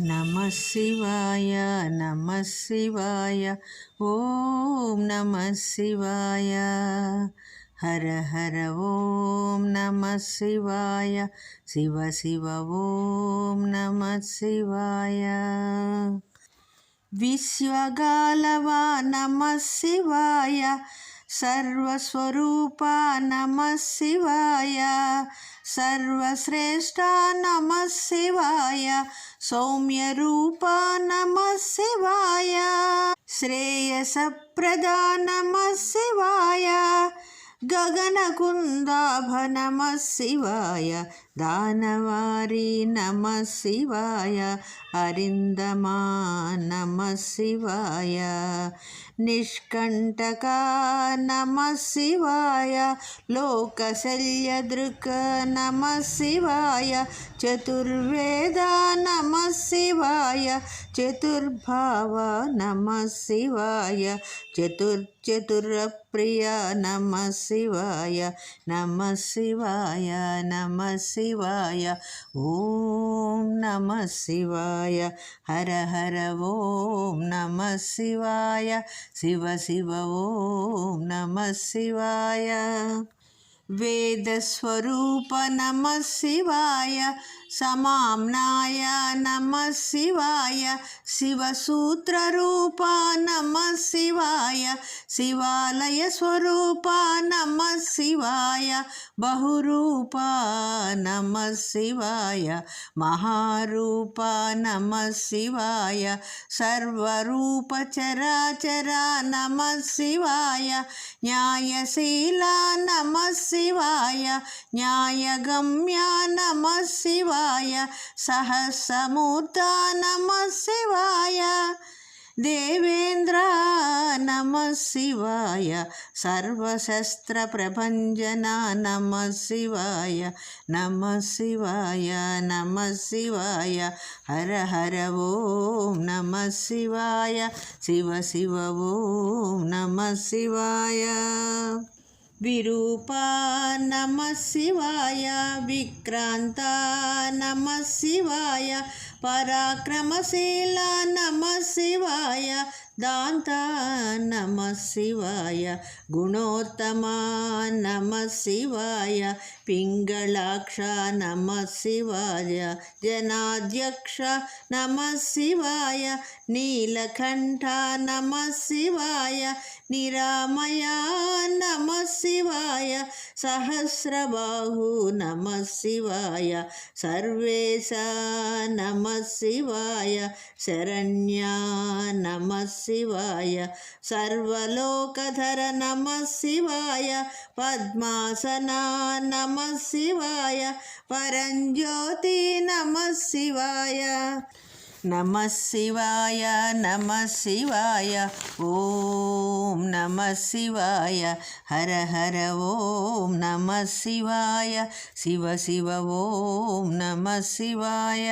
నమ శివాయ నమ శివాయ ఓం నమ శివాయ. హర హర ఓం నమ శివాయ శివ శివ ఓం నమ శివాయ. విశ్వగాలవా నమ శివాయ సర్వస్వరూప నమ శివాయ సర్వశ్రేష్ట నమ శివాయ సౌమ్యరూప నమ శివాయ శ్రేయసప్రదా నమ శివాయ గగనకుందాభ నమ శివాయ దానవారి నమ శివాయ అరిందమా నమ శివాయ. నిష్కంటకా నమ శివాయ లోకశల్యదృక్ నమ శివాయ. చతుర్వేద నమ శివాయ చతుర్భావ నమ శివాయ. చతుర్చతురప్రియ నమ శివాయ నమ శివాయ నమ శివ శివాయ ఓం నమ శివాయ హర హర ఓం నమ శివాయ శివ శివ ఓం నమ శివాయ. వేదస్వరూప నమ శివాయ సమామ్నాయ నమ శివాయ శివసూత్రరూప నమ శివాయ శివాలయ స్వరూప నమ శివాయ బహురూప నమ శివాయ మహారూప నమ శివాయ సర్వరూప చరాచర నమ శివాయ న్యాయశీల నమ శివాయ న్యాయగమ్య నమ శివాయ సహస్రమూర్త నమ శివాయ దేవేంద్ర నమ శివాయ సర్వశస్త్ర ప్రభంజన నమ శివాయ నమ శివాయ నమ శివాయ హర హర ఓం నమ శివాయ శివ శివ ఓం నమ శివాయ విరూప నమ శివాయ విక్రాంత నమ శివాయ పరాక్రమశీల నమ శివాయ దాంత నమ శివాయ గుణోత్తమ నమ శివాయ పింగళాక్ష నమ శివాయ జనాధ్యక్ష నమ శివాయ నీలకంఠ నమ శివాయ నిరామయ నమ శివాయ సహస్రబాహు నమ శివాయ సర్వేశ నమ నమ శివాయ శరణ్యా నమ శివాయ. సర్వలోకధర నమ శివాయ. పద్మాసనా నమ శివాయ. పరంజ్యోతి నమ శివాయ. నమ శివాయ నమ శివాయ ఓం నమ శివాయ హర హర ఓం నమ శివాయ శివ శివ ఓం నమ శివాయ.